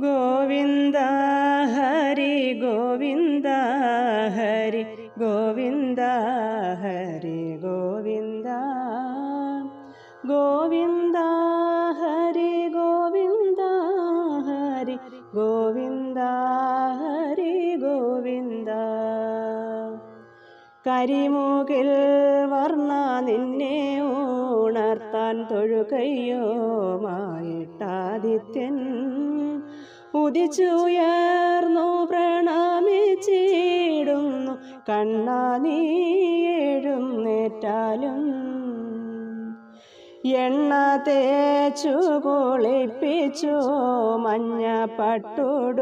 ഗോവിന്ദ ഹരി ഗോവിന്ദ ഹരി ഗോവിന്ദ ഹരി ഗോവിന്ദ. ഗോവിന്ദ ഹരി ഗോവിന്ദ ഹരി ഗോവിന്ദ ഹരി ഗോവിന്ദ. കരിമുകിൽ വർണ നിന്നെ ഉണർത്താൻ തൊഴുകയ്യോ മായിട്ടാദിത്യൻ ഉദിച്ചുയർന്നു പ്രണമിച്ചിടുന്നു. കണ്ണാ നീ എഴുന്നേറ്റാലും എണ്ണ തേച്ചു കുളിപ്പിച്ചു മഞ്ഞ പട്ടുടുപ്പിക്കാൻ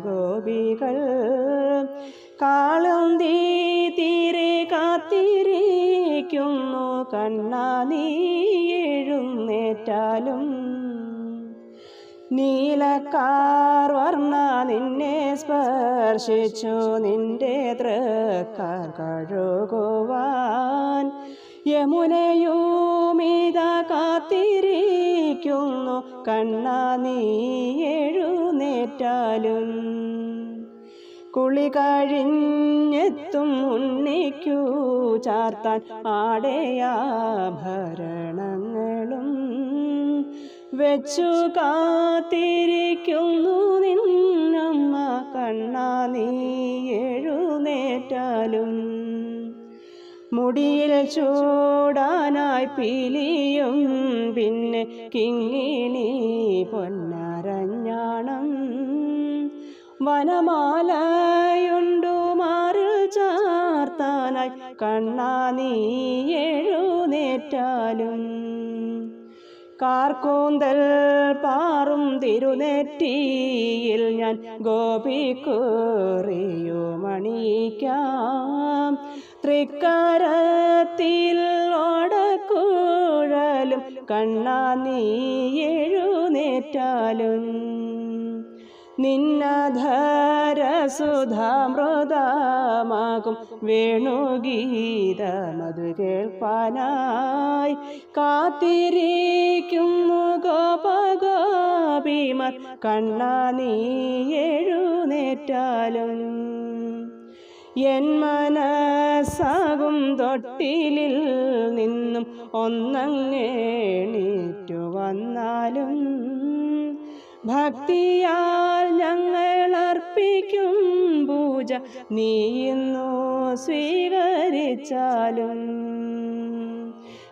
ഗോപികൾ കാളും തീ തീരെ കാത്തിരിക്കുന്നു. കണ്ണാ നീ എഴുന്നേറ്റാലും നീലക്കാർ വർണ നിന്നെ സ്പർശിച്ചു നിന്റെ തൃക്കാർ കഴുകുവാൻ. യമുനയുമിത കാത്തിരിക്കുന്നു കണ്ണ നീ എഴുന്നേറ്റാലും. കുളി കഴിഞ്ഞെത്തും ഉണ്ണിക്കൂ ചാർത്താൻ ആടയാഭരണങ്ങളും വെച്ചു കാത്തിരിക്കുന്നു നിന്നമ്മ. കണ്ണാ നീ എഴുന്നേറ്റാലും മുടിയിൽ ചൂടാനായി പിലിയും. പിന്നെ കിങ്ങിണി പൊന്നരഞ്ഞാണം. വനമാലയുണ്ടു മാറിൽ ചാർത്താനായി. കണ്ണാ നീ എഴുന്നേറ്റാലും കാർക്കൂന്തൽ പാറും തിരുനെറ്റിയിൽ ഞാൻ ഗോപിക്കുറിയോ മണിക്കാം തൃക്കരത്തിൽ ഓടക്കുഴലും കണ്ണാ നീ എഴുന്നേറ്റാലും നിന്നധരസുധാമൃതമാകും വേണുഗീത മധു കേൾപ്പാനായി കാത്തിരിക്കുന്നു ഗോപഗോപിമാർ കണ്ണാ നീ എഴുന്നേറ്റാലും എൻ മനസ്സാകും തൊട്ടിലിൽ നിന്നും ഒന്നങ്ങേണീറ്റു വന്നാലും ഭക്തിയാൽ ഞങ്ങൾ അർപ്പിക്കും പൂജ. നീ ഇന്നു സ്വീകരിച്ചാലും